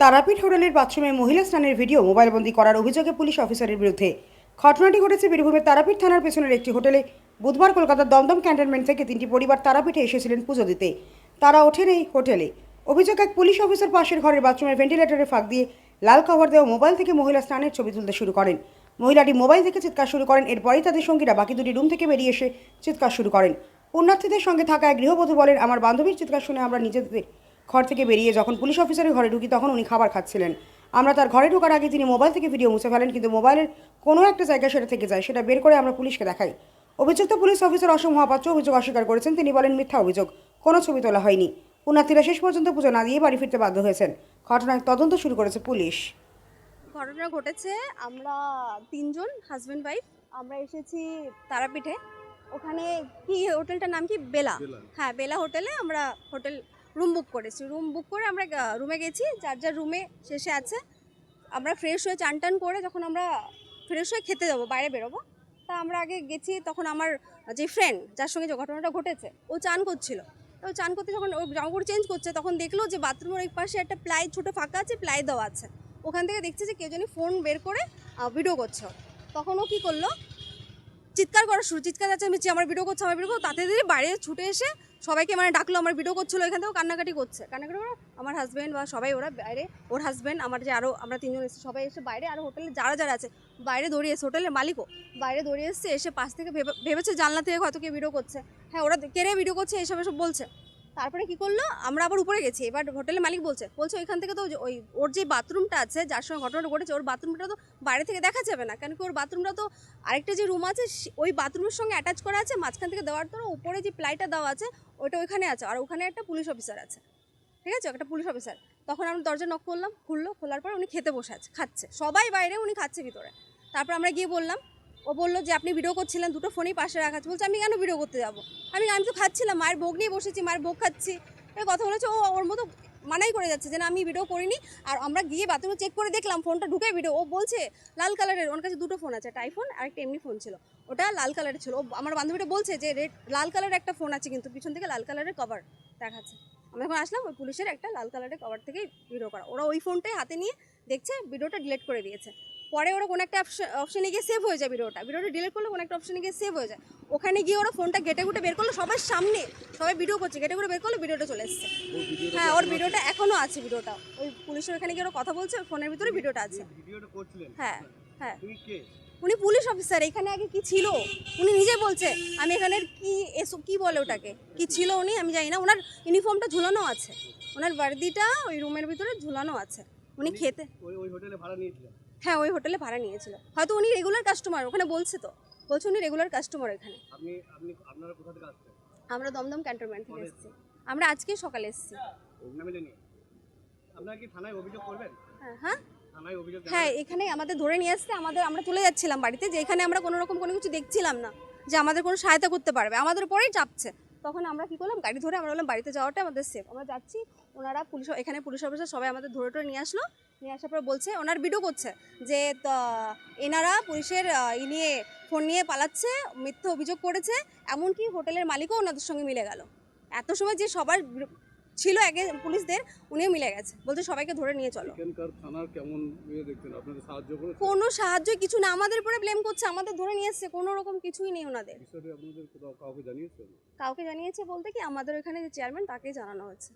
তারাপীঠ হোটেলের বাথরুমে মহিলা স্নানের ভিডিও, মোবাইলবন্দি করার অভিযোগে পুলিশ অফিসারের বিরুদ্ধে। ঘটনাটি ঘটেছে বীরভূমের তারাপীঠ থানার পেছনের একটি হোটেলে। বুধবার কলকাতার দমদম ক্যান্টনমেন্ট থেকে তিনটি পরিবার তারাপীঠে এসেছিলেন পুজো দিতে। তারা ওঠেন এই হোটেলে। অভিযোগ, এক পুলিশ অফিসার পাশের ঘরের বাথরুমের ভেন্টিলেটরের ফাঁক দিয়ে লাল কভার দেওয়া মোবাইল থেকে মহিলা স্নানের ছবি তুলতে শুরু করেন। মহিলাটি মোবাইল থেকে চিৎকার শুরু করেন, এরপরেই তাদের সঙ্গীরা বাকি দুটি রুম থেকে বেরিয়ে এসে চিৎকার শুরু করেন। পুণ্যার্থীদের সঙ্গে থাকা এক গৃহবধূ বলেন, আমার বান্ধবীর চিৎকার শুনে আমরা নিজেদের ঘর থেকে বেরিয়ে যখন পুলিশ অফিসারের ঘরে ঢুকি তখন উনি খাবার খাচ্ছিলেন। আমরা তার ঘরে ঢোকার আগে তিনি মোবাইল থেকে ভিডিও মুছে ফেলেন কিন্তু মোবাইলের কোনো একটা জায়গায় সেটা থেকে যায় সেটা বের করে আমরা পুলিশকে দেখাই। অভিযুক্ত পুলিশ অফিসার অসম মহাপাত্র অভিযোগ অস্বীকার করেছেন। তিনি বলেন মিথ্যা অভিযোগ কোনো ছবি তোলা হয়নি। পুণ্যার্থীরা শেষ পর্যন্ত পুজো না দিয়ে বাড়ি ফিরতে বাধ্য হয়েছেন। ঘটনার তদন্ত শুরু করেছে পুলিশ। ঘটনা ঘটেছে আমরা তিনজন হাজব্যান্ড ওয়াইফ আমরা এসেছি তারাপীঠে। ওখানে কি হোটেলটার নাম কি? বেলা। হ্যাঁ বেলা হোটেলে আমরা হোটেল রুম বুক করেছি। রুম বুক করে আমরা রুমে গেছি, যার যার রুমে শেষে আছে। আমরা ফ্রেশ হয়ে চান টান করে যখন আমরা ফ্রেশ হয়ে খেতে যাব, বাইরে বেরোবো, তা আমরা আগে গেছি তখন আমার যে ফ্রেন্ড যার সঙ্গে যে ঘটনাটা ঘটেছে, ও চান করছিল। তো চান করতে যখন ও জামাকাপড় চেঞ্জ করছে, তখন দেখল যে বাথরুমের ওই পাশে একটা প্লাই ছোটো ফাঁকা আছে প্লাই দেওয়া আছে। ওখান থেকে দেখছে যে কেউ জানি ফোন বের করে ভিডিও করছে তখন ও কী করল? চিৎকার করা শুরু, চিৎকার যাচ্ছে, আমি আমার ভিডিও করছে, আমার ভিডিও করছে, তাতে দিয়ে বাইরে ছুটে এসে সবাইকে মানে ডাকলো, আমার ভিডিও করছিল এখান থেকেও কান্নাকাটি করছে। কান্নাকাটি করে আমার হাজব্যান্ড বা সবাই ওরা বাইরে, ওর হাজব্যান্ড আমার যে আরও আমরা তিনজন এসেছি, সবাই এসে বাইরে, আর হোটেলে যারা যারা আছে, বাইরে দৌড়িয়ে এসে হোটেলের মালিকও, বাইরে দৌড়িয়ে এসছে, এসে পাশ থেকে ভেবে- ভেবেছে জানলা থেকে হয়তো কেউ ভিডিও করছে। হ্যাঁ ওরা কেড়ে ভিডিও করছে, এসব এসব বলছে। তারপরে কি করল? আমরা আবার উপরে গেছি। এবার হোটেলের মালিক বলছে বলছে ওইখান থেকে তো ওই ওর যে বাথরুমটা আছে, যার সঙ্গে ঘটনাটা ঘটেছে, ওর বাথরুমটা তো বাইরে থেকে দেখা যাবে না। কেন কি ওর বাথরুমটা তো আরেকটা যে রুম আছে ওই বাথরুমের সঙ্গে অ্যাটাচ করা আছে, মাঝখান থেকে দেওয়ার তো উপরে যে প্লাইটা দেওয়া আছে, ওইটা ওইখানে আছে। আর ওখানে একটা পুলিশ অফিসার আছে। ঠিক আছে? একটা পুলিশ অফিসার তখন আমরা দরজা নক করলাম, খুললো, খোলার পর উনি খেতে বসে আছে, খাচ্ছে। সবাই বাইরে, উনি খাচ্ছে ভিতরে। তারপর আমরা গিয়ে বললাম ও বলল যে, আপনি ভিডিও করছিলেন, দুটো ফোনই পাশে রাখা বলছে, আমি কেন ভিডিও করতে যাব? আমি আমি তো খাচ্ছিলাম, মায়ের ভোগ নিয়ে বসেছি, মায়ের ভোগ খাচ্ছি। এই কথা বলেছে, ও ওর মতো মানাই করে যাচ্ছে যে, না, আমি ভিডিও করিনি। আর আমরা গিয়ে বাথরুমে চেক করে দেখলাম ফোনটা ঢুকে ভিডিও ও বলছে, লাল কালারের ওর কাছে দুটো ফোন আছে, একটা আইফোন আর একটা এমনি ফোন ছিল। ওটা লাল কালারের ছিল। ও, আমার বান্ধবীটা বলছে যে, রেড, লাল কালারের একটা ফোন আছে কিন্তু, পিছন থেকে লাল কালারের কভার দেখাচ্ছে। আমরা যখন আসলাম, ওই পুলিশের একটা লাল কালারের কভার থেকে ভিডিও করা। ওরা ওই ফোনটাই হাতে নিয়ে দেখছে ভিডিওটা ডিলেট করে দিয়েছে। পরে ওরা কোনো একটা অপশনে গিয়ে সেভ হয়ে যায় ভিডিওটা। ভিডিওটা ডিলিট করলে কোনো একটা অপশনে গিয়ে সেভ হয়ে যায়। ওখানে গিয়ে ওরা ফোনটা গেটে গুটে বের করল সবার সামনে। সবাই ভিডিও করছে গেটে গুটে বের করল ভিডিওটা চলে এসছে। হ্যাঁ ওর ভিডিওটা এখনও আছে ভিডিওটা ওই পুলিশের ওখানে গিয়ে ওরা কথা বলছে ফোনের ভিতরে ভিডিওটা আছে হ্যাঁ হ্যাঁ। উনি পুলিশ অফিসার এখানে আগে কি ছিল? উনি নিজে বলছে আমি এখানের কি এসব কি বলে ওটাকে? কি ছিল উনি? আমি জানি না। ওনার ইউনিফর্মটা ঝুলানো আছে। ওনার বার্দিটা ওই রুমের ভিতরে ঝুলানো আছে। উনি খেতে ওই হোটেলে ভাড়া নিয়েছিলেন। হ্যাঁ ওই হোটেলে ভাড়া নিয়েছিল। হয়তো উনি রেগুলার কাস্টমার ওখানে বলছে তো। বলছে উনি রেগুলার কাস্টমার এখানে। আপনি আপনি আপনারা কোথা থেকে আসছেন? আমরা দমদম ক্যান্টনমেন্ট থেকে এসেছি। আমরা আজকে সকালে এসেছি। আপনারা কি থানায় অভিযোগ করবেন? হ্যাঁ হ্যাঁ। হ্যাঁ এখানে আমাদের ধরে নিয়ে আসতে আমাদের আমরা চলে যাচ্ছিলাম বাড়িতে যে এখানে আমরা কোনো রকম কোনো কিছু দেখছিলাম না যে আমাদের কোনো সহায়তা করতে পারবে। আমাদের উপরেই চাপছে। তখন আমরা কী করলাম? গাড়ি ধরে আমরা বললাম, বাড়িতে যাওয়াটা আমাদের সেফ আমরা যাচ্ছি, ওনারা পুলিশ, এখানে পুলিশ অফিসার সবাই আমাদের ধরে ধরে নিয়ে আসলো। নিয়ে আসার পর বলছে, ওনার ভিডিও করছে যে এনারা পুলিশের ই নিয়ে ফোন নিয়ে পালাচ্ছে, মিথ্যে অভিযোগ করেছে, এমনকি হোটেলের মালিকও ওনাদের সঙ্গে মিলে গেল। এত সময় যে সবার বিরু- ছিল আগে পুলিশদের উনিও মিলে গেছে। বলছে সবাইকে ধরে নিয়ে চলো। থানার কেমন ইয়ে আপনাদের সাহায্য করেছে? কোনো সাহায্য কিছু না আমাদের উপরে ব্লেম করছে আমাদের ধরে নিয়ে এসছে কোনো রকম কিছুই নেই ওনাদের। কাউকে জানিয়েছে? বলতে কি আমাদের ওখানে যে চেয়ারম্যান তাকেই জানানো হয়েছে।